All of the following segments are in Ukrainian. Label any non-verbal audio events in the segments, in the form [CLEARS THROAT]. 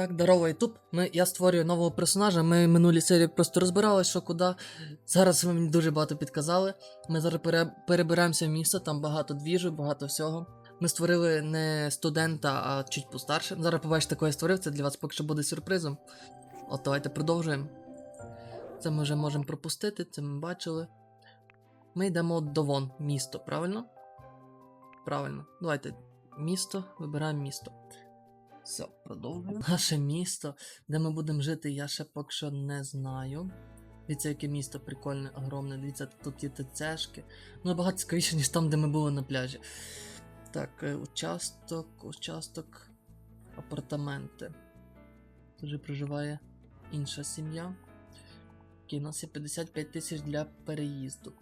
Так, здорово, Ютуб. Я створюю нового персонажа. Ми минулі серії просто розбирали, що куди. Зараз ви мені дуже багато підказали. Ми зараз пере, перебираємося в місто, там багато двіжу, багато всього. Ми створили не студента, а чуть постарше. Зараз побачите, кого я створив, це для вас поки що буде сюрпризом. От давайте продовжуємо. Це ми вже можемо пропустити, це ми бачили. Ми йдемо до вон, місто, правильно? Правильно. Давайте. Місто, вибираємо місто. Все, продовжуємо. [LAUGHS] Наше місто, де ми будемо жити, я ще поки що не знаю. Дивіться, яке місто прикольне, огромне. Дивіться, тут є ТЦшки. Ну, набагато цікавіше, ніж там, де ми були на пляжі. Так, е, участок, участок, апартаменти. Тут же проживає інша сім'я. Окей, у нас є 55 тисяч для переїзду.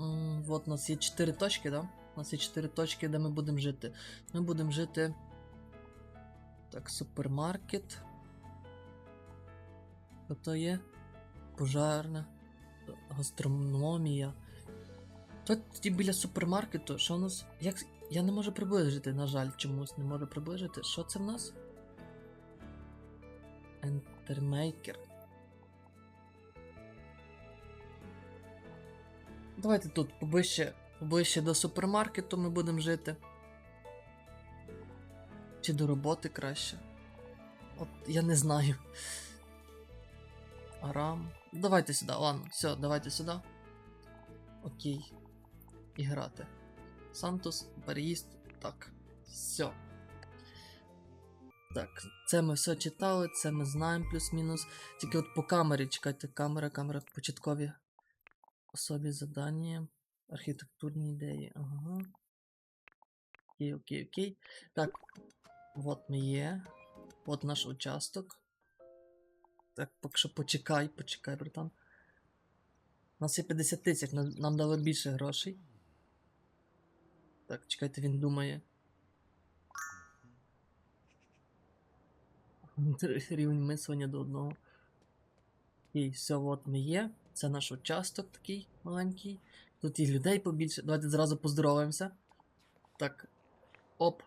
М, Вот у нас є 4 точки, да? У нас є 4 точки, де ми будемо жити. Ми будемо жити. Так, супермаркет. Що є? Пожарна. Гастрономія. Тут біля супермаркету, що у нас. Як. Я не можу приближити, на жаль, чомусь не можу приближити. Що це в нас? Ентермейкер. Давайте тут поближче, поближче до супермаркету ми будемо жити. Чи до роботи краще? От я не знаю. Арам. Давайте сюди, ладно, все, давайте сюди. Окей. І грати. Сантос, переїзд. Так. Все. Так, це ми все читали, це ми знаємо плюс-мінус. Тільки от по камері, чекайте, камера, камера, початкові особі задання, архітектурні ідеї. Ага. Окей, окей, окей. Так, от ми є. От наш участок. Так, поки що почекай, почекай, братан. У нас є 50 тисяч, нам, нам дали більше грошей. Так, чекайте, він думає. [LAUGHS] Рівень мислення до одного. І все, от ми є. Це наш участок такий маленький. Тут і людей побільше. Давайте зразу поздороваємося. Так. Оп.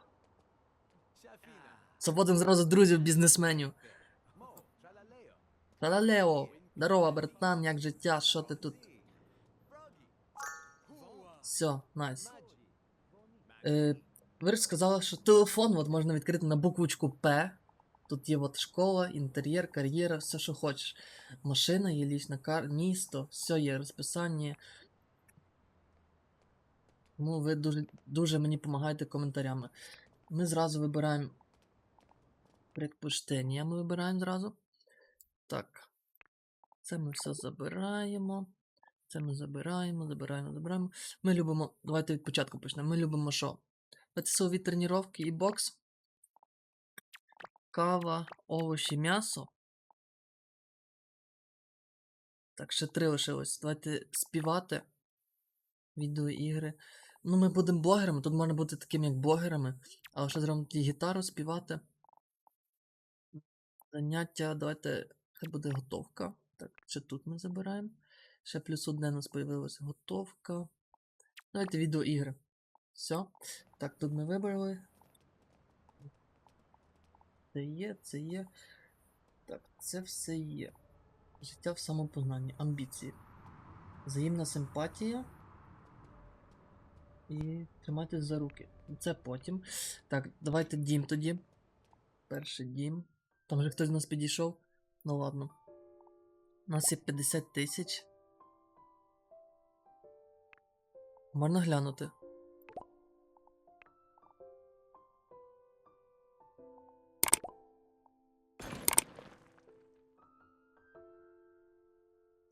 Заводимо зразу друзів бізнесменів. Лео, здорово, братан, як життя, що ти тут? Все, найс. Е, ви ж сказали, що телефон от можна відкрити на буквочку П. Тут є от школа, інтер'єр, кар'єра, все, що хочеш. Машина є лічна кар, місто, все є, розписання. Тому ви дуже, дуже мені допомагаєте коментарями. Ми зразу вибираємо предпочтення. Ми вибираємо зразу. Так. Це ми все забираємо. Це ми забираємо, забираємо, забираємо. Ми любимо. Давайте від початку почнемо. Ми любимо що? Силові тренування і бокс. Кава, овочі, м'ясо. Так, ще три лишилось. Давайте співати. Відеоігри. Ну, ми будемо блогерами. Тут можна бути такими, як блогерами. Але ще зробимо гітару співати. Заняття, давайте. Хай буде готовка. Так, ще тут ми забираємо. Ще плюс одне у нас появилася готовка. Давайте відеоігри. Все. Так, тут ми вибрали. Це є, це є. Так, це все є. Життя в самопознанні, амбіції. Взаємна симпатія. І тримайтесь за руки. Це потім. Так, давайте дім тоді. Перший дім. Там вже хтось до нас підійшов. Ну ладно. У нас є 50 тисяч. Можна глянути.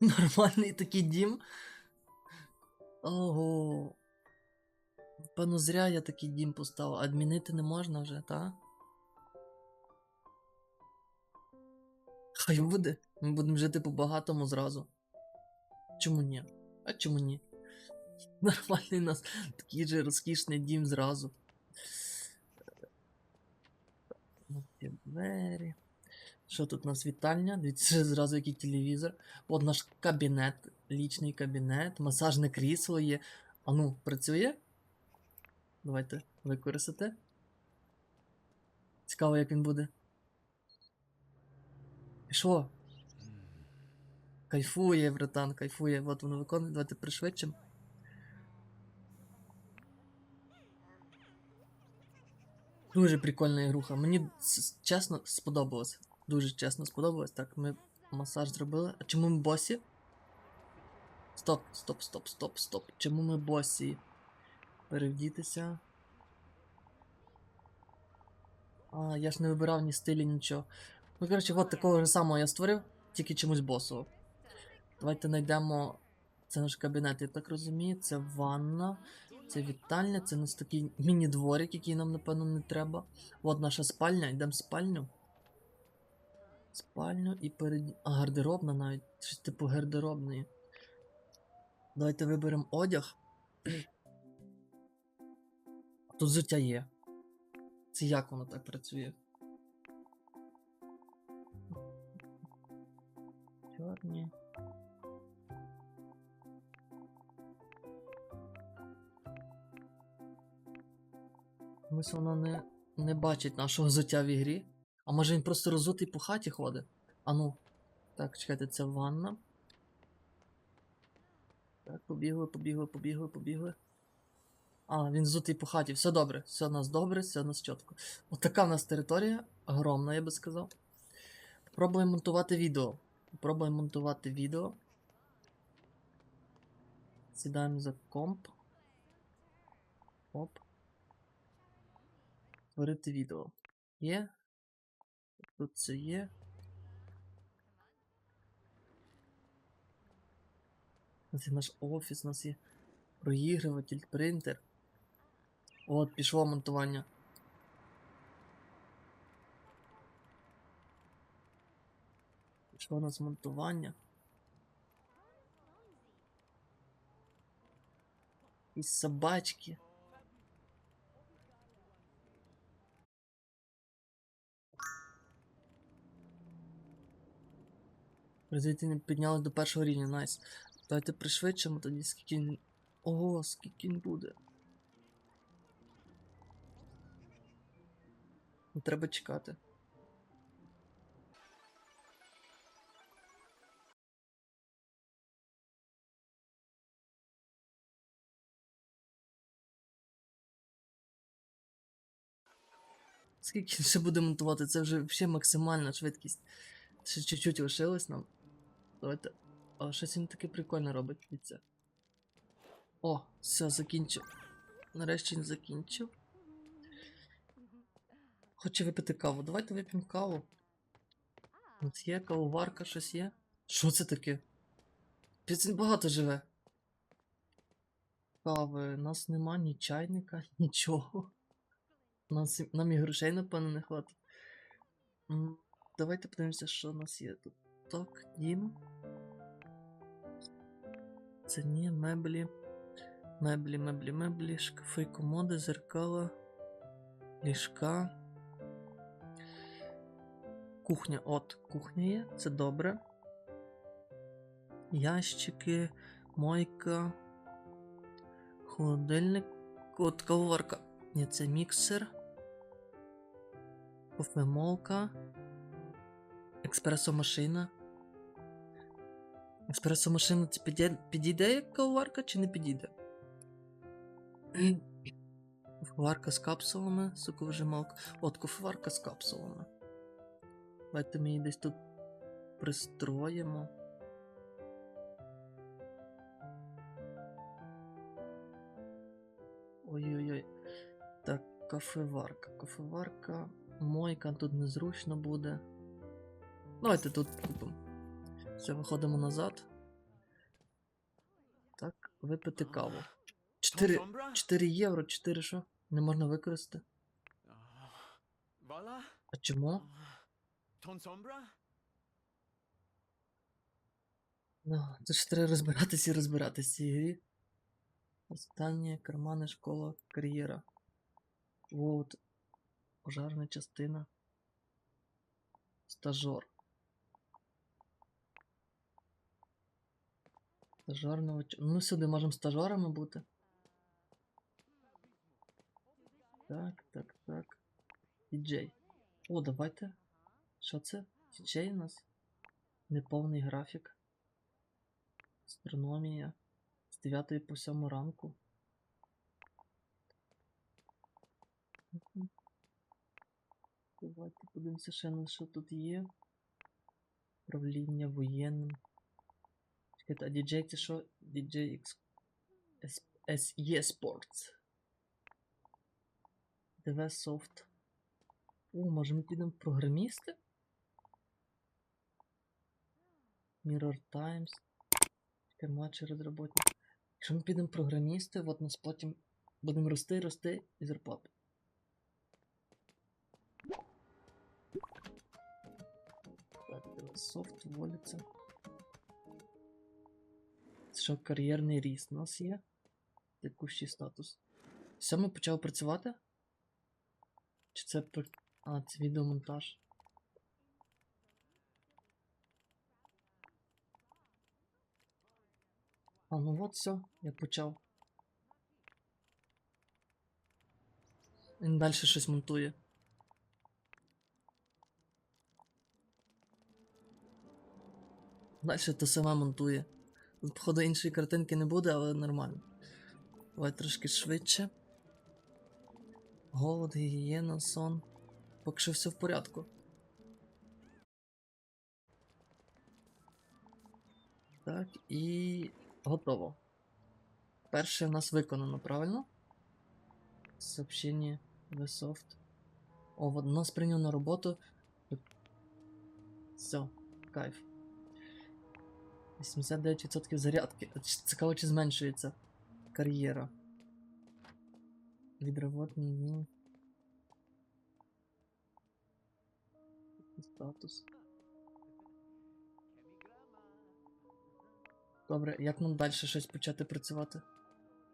[LAUGHS] Нормальний такий дім. Ого. Певно, зря я такий дім поставив. Адмінити не можна вже, та? Хай буде. Ми будемо жити по-багатому зразу. Чому ні? А чому ні? [LAUGHS] Нормальний у нас такий же розкішний дім зразу. Двері. Що тут у нас вітальня? Дивіться, [LAUGHS] зразу який телевізор. От наш кабінет, лічний кабінет, масажне крісло є. А ну, працює? Давайте використати. Цікаво, як він буде. Пішло. Кайфує, братан, кайфує. От воно виконує, давайте пришвидшим. Дуже прикольна ігруха. Мені чесно сподобалось. Дуже чесно сподобалось. Так, ми масаж зробили. А чому ми босі? Стоп, стоп, стоп, стоп, стоп. Чому ми босі? Перевдітися. А, я ж не вибирав ні стилі, нічого. Ну, коротше, от такого ж самого я створив, тільки чомусь босового. Давайте знайдемо. Це наш кабінет, я так розумію. Це ванна, це вітальня, це у нас такий міні-дворик, який нам, напевно, не треба. От наша спальня, йдемо в спальню. Спальню і перед. А, гардеробна навіть. Щось типу гардеробної. Давайте виберемо одяг. Тут взуття є. Це як воно так працює? Чорні. Ось воно не, не бачить нашого взуття в ігрі. А може він просто розутий по хаті ходить? А ну. Так, чекайте, це ванна. Так, побігли, побігли, побігли, побігли. А, він зутий по хаті. Все добре, все у нас добре, все у нас чітко. От в нас територія, огромна, я би сказав. Попробуємо монтувати відео. Попробуємо монтувати відео. Сідаємо за комп. Оп. Творити відео. Є. Тут це є. У нас є наш офіс, у нас є проігруватель, принтер. От, пішло монтування. Пішло у нас монтування. І собачки. Результати підняли до першого рівня, найс. Давайте пришвидшимо тоді, скільки він. Ого, скільки він буде. Ну, Треба чекати. Скільки [LAUGHS] ще буде монтувати? Це вже взагалі максимальна швидкість. Ще чуть-чуть лишилось нам. Давайте. А щось він таке прикольне робить, дивіться. О, все, закінчив. Нарешті він закінчив. Хоче випити каву. Давайте вип'ємо каву. Нас є кавоварка, щось є. Що це таке? Піць він багато живе. Кави, у нас нема ні чайника, [LAUGHS] нічого. Нас, нам і грошей, напевно, не хватить. Давайте подивимося, що у нас є тут. Так, дім. Це ні, меблі. Меблі, меблі, меблі, шкафи, комоди, зеркала, ліжка. Кухня. От, кухня є, це добре. Ящики, мойка, холодильник. От кавоварка. Ні, це міксер. Кофемолка. Експресо-машина. Еспресо-машина це піде- підійде як кавоварка чи не підійде? [CLEARS THROAT] Кофеварка з капсулами, соковижималка. От кофеварка з капсулами. Давайте ми її десь тут пристроїмо. Ой-ой-ой. Так, кофеварка. Кофеварка. Мойка тут незручно буде. Давайте тут купимо. Все, виходимо назад. Так, випити каву. 4, 4 євро, 4 що? Не можна використати. А чому? Ну, це ж треба розбиратися і розбиратися в цій грі. Останнє, кармани, школа, кар'єра. Вот. Пожарна частина. Стажор. Стажерного. ч- Ну, сюди можемо стажерами бути. Так, так, так. Діджей. О, давайте. Що це? Діджей у нас? Неповний графік. Астрономія. З 9 по 7 ранку. Давайте подивимося ще на що тут є. Управління воєнним. Чекайте, а DJ це що? DJ. SE Sports. DV Soft. О, може ми підемо в програмісти? Mirror Times. Матчі розробник. Якщо ми підемо в програмісти, от нас потім будемо рости, рости і зарплати. Софт волиться. Що кар'єрний ріст у нас є? Текущий статус. Все, ми почали працювати? Чи це А, це відеомонтаж. А, ну от все, я почав. Він далі щось монтує. Далі то саме монтує. Тут, походу, іншої картинки не буде, але нормально. Давай трошки швидше. Голод, гігієна, сон. Поки що все в порядку. Так, і готово. Перше в нас виконано, правильно? Сообщення Vsoft. О, вот нас прийняв на роботу. Все, кайф. 89% зарядки. Цікаво, чи зменшується кар'єра. Відработний дні. Статус. Добре, як нам далі щось почати працювати?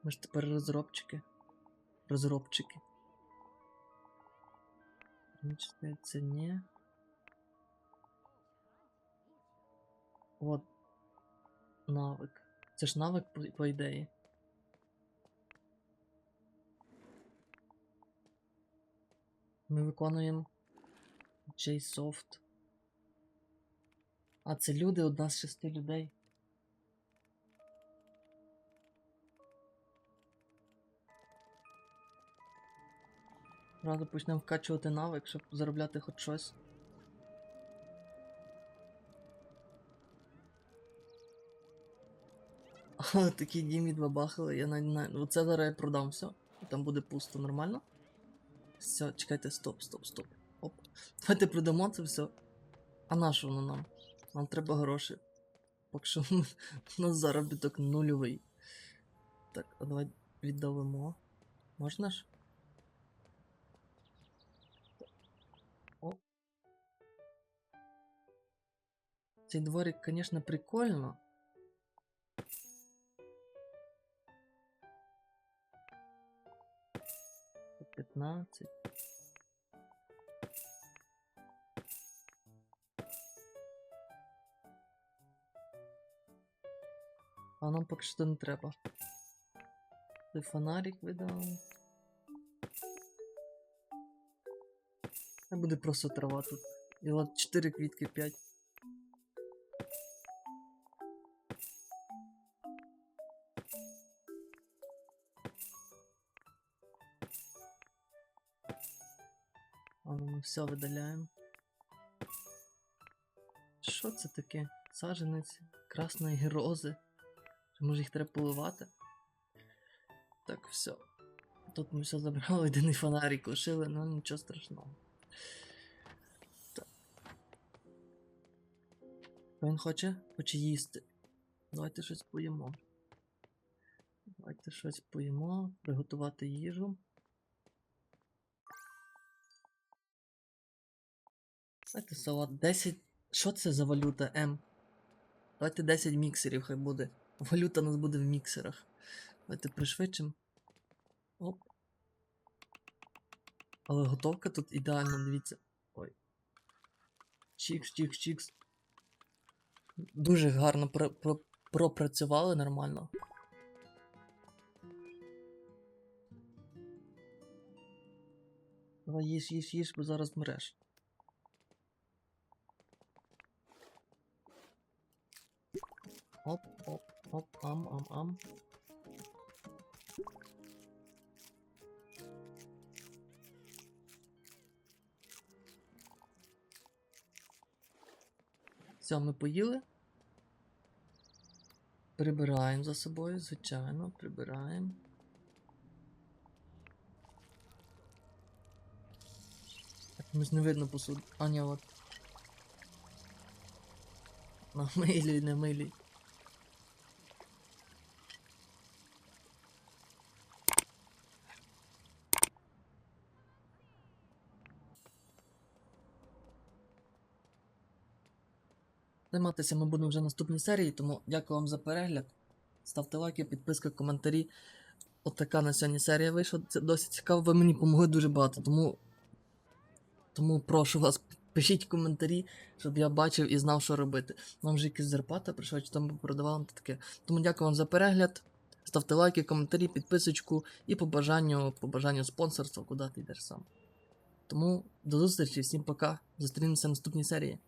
Ми ж тепер розробчики. Розробчики. Це ні. От. Навик. Це ж навик, по, ідеї. Ми виконуємо JSoft. А, це люди, одна з шести людей. Зразу почнемо вкачувати навик, щоб заробляти хоч щось. А, [LAUGHS] такий дім відбабахали, я навіть не. Оце зараз я продам все. Там буде пусто, нормально? Все, чекайте, стоп, стоп, стоп. Оп. Давайте продамо це все. А на що воно нам? Нам треба гроші. Поки що [LAUGHS] у нас заробіток нульовий. Так, а давай віддавимо. Можна ж? Цей дворик, конечно, прикольно. 15. А нам поки що не треба. Той фонарик видав. Це буде просто трава тут. І от 4 квітки 5. Все видаляємо. Що це таке? Саженець красної герози. Чи може їх треба поливати? Так, все. Тут ми все забрали, єдиний фонарик лишили, ну нічого страшного. Так. Він хоче? Хоче їсти. Давайте щось поїмо. Давайте щось поїмо, приготувати їжу. Давайте салат 10. Що це за валюта М? Давайте 10 міксерів хай буде. Валюта у нас буде в міксерах. Давайте пришвидшимо. Оп. Але готовка тут ідеально, дивіться. Ой. Чікс, чікс, чікс. Дуже гарно про, про, пропрацювали нормально. Давай їж, їж, їж, бо зараз мреш. Оп, оп, оп, ам, ам, ам. Все, ми поїли. Прибираємо за собою, звичайно, прибираємо. Так, комусь не видно посуду. А, ні, от. На милій, не милій. Займатися ми будемо вже наступній серії, тому дякую вам за перегляд. Ставте лайки, підписки, коментарі. От така на сьогодні серія вийшла. Це досить цікаво, ви мені допомогли дуже багато, тому. Тому прошу вас, пишіть коментарі, щоб я бачив і знав, що робити. Нам вже якась зарплата прийшла, чи там продавали та таке. Тому дякую вам за перегляд. Ставте лайки, коментарі, підписочку і по бажанню, по бажанню спонсорства, куди ти йдеш сам. Тому до зустрічі, всім пока. Зустрінемося в наступній серії.